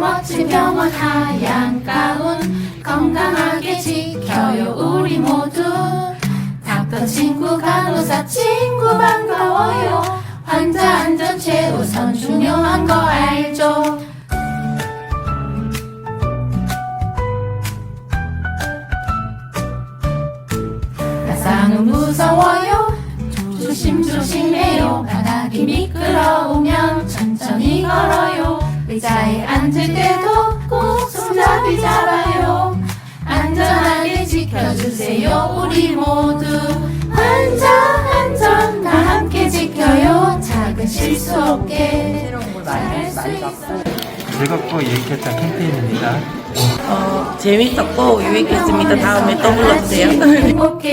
멋진 병원 하얀 가운 건강하게 지켜요 우리 모두. 닥터 친구 간호사 친구 반가워요. 환자 안전 최우선 중요한 거 알죠? 가상은 무서워요. 조심조심해요 의자에 앉을 때도 꼭 손잡이 잡아요 안전하게 지켜주세요 우리 모두 환자 안전 다 함께 지켜요 작은 실수 없게 즐겁고 유익했던 캠페인입니다. 어, 재밌었고 유익했습니다. 다음에 또 불러주세요. 행복해요